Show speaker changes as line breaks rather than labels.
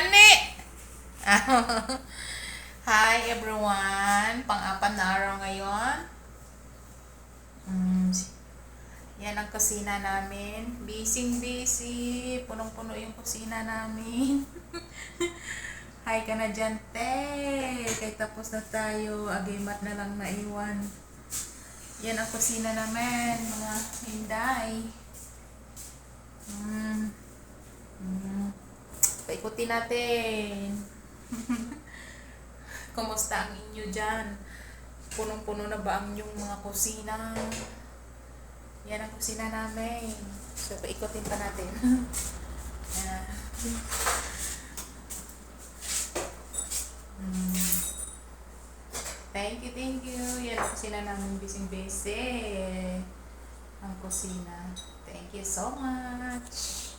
gani! Hi everyone! Pang-apat na araw ngayon. Mm, yan ang kusina namin. Busy busy. Punong-puno yung kusina namin. Hi ka na dyan, te. Kay tapos na tayo. Agimat na lang naiwan. Yan ang kusina namin, mga hinday. Mm. Mm. Paikutin natin. Kumusta ang inyo dyan? Punong-puno na ba ang inyong mga kusina? Yan ang kusina namin. So, paikutin pa natin. Yan. Mm. Thank you, thank you. Yan ang kusina namin bising busy. Ang kusina. Thank you so much.